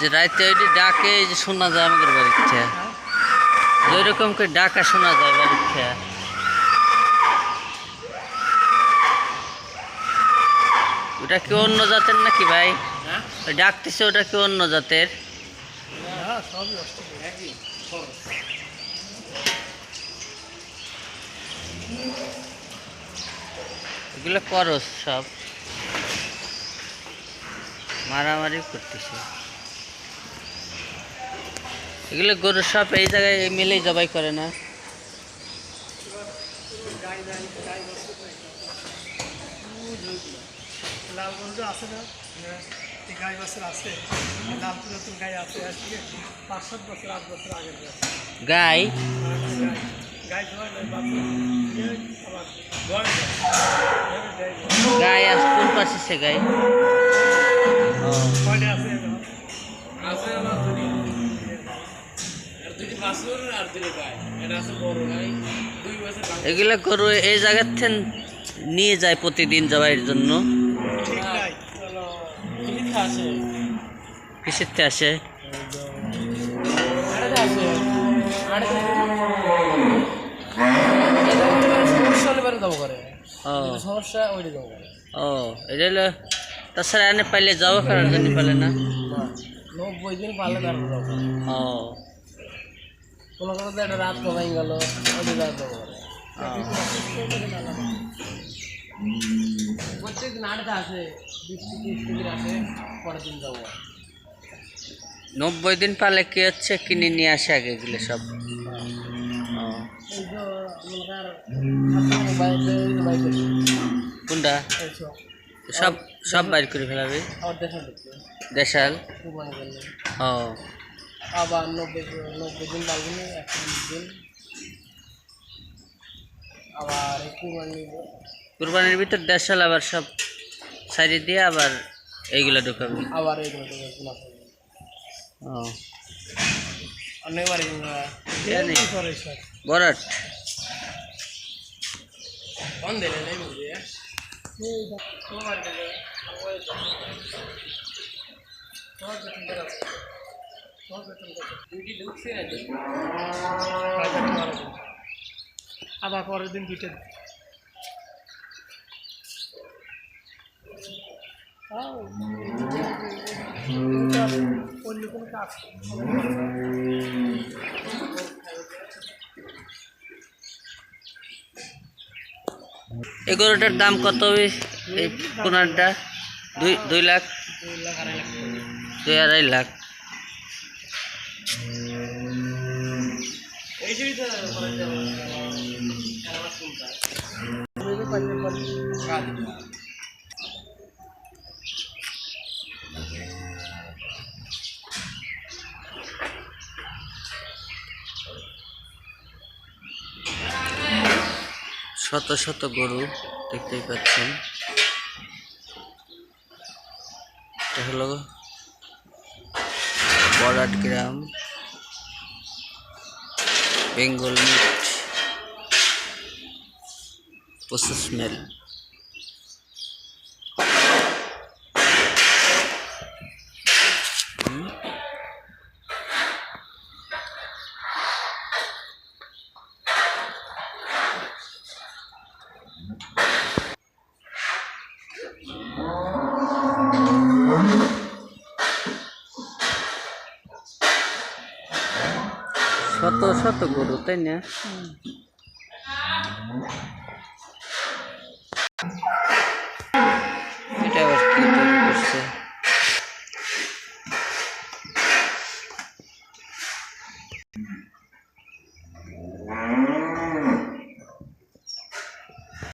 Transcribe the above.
যে রাইতে ওইটি ডাকে এই যে শোনা যায় আমাদের বাড়িতে। ওই রকম করে ডাকা শোনা যায় বাড়িতে। ওটা কি অন্য জাতের নাকি ভাই? হ্যাঁ? ডাকতেছে ওটা কি অন্য জাতের? এগুলো করস সব। মারামারি করতেছে। এগুলো গরু সব এই জায়গায় মিলেই জবাই করে না। লাল গরুটা আছে না? হ্যাঁ, গাই বছর আছে। লাল নতুন গাই আছে। পাঁচ সাত বছর আট বছর আগে গাই। গাই? কোন পাশে সে গাই? আছে এগুলো গরু এই জায়গার থেকে নিয়ে যায় প্রতিদিন জবাইয়ের জন্য। আসে। করে ও। করে এটা হলো তাছাড়া এনে পাইলে যাব করার জন্য পালে না। নব্বই দিন তারপর ও। কোনো কোনো তো একটা রাত কমাই গেল ওইটা রাত প্রত্যেক দিন আড়াতে আছে বিশ তিরিশ টিকিট আছে পরের দিন যাব। নব্বই দিন পালে কি হচ্ছে? কিনে নিয়ে আসে আগে এগুলো সব। কোনটা? সব সব বাইর করে ফেলাবে? দেশাল ও। আবার নব্বই নব্বই দিন লাগবে না একশো বিশ দিন। আবার কুরবানি কুরবানির ভিতর দেশাল আবার সব সাইডে দিয়ে আবার এইগুলো ঢুকাবে। আবার এই ধরনের গুণা করবে ও। অনেকবার বরাট। কন দিলে নেই তোমার? তোমার আবার পরের দিন দুইটা। অন্য কোনো কাজ দাম কত হবে? এই কোনারটা দুই দুই লাখ। দুই আড়াই লাখ দুই আড়াই লাখ এই জন্যই তো করা যাবে আমার চিন্তা কাজ শত শত গরু দেখতেই পাচ্ছেন। এটা হলো বরাট গ্রাম। Bengal meat. Pusa smell. শত শত গরু তাই না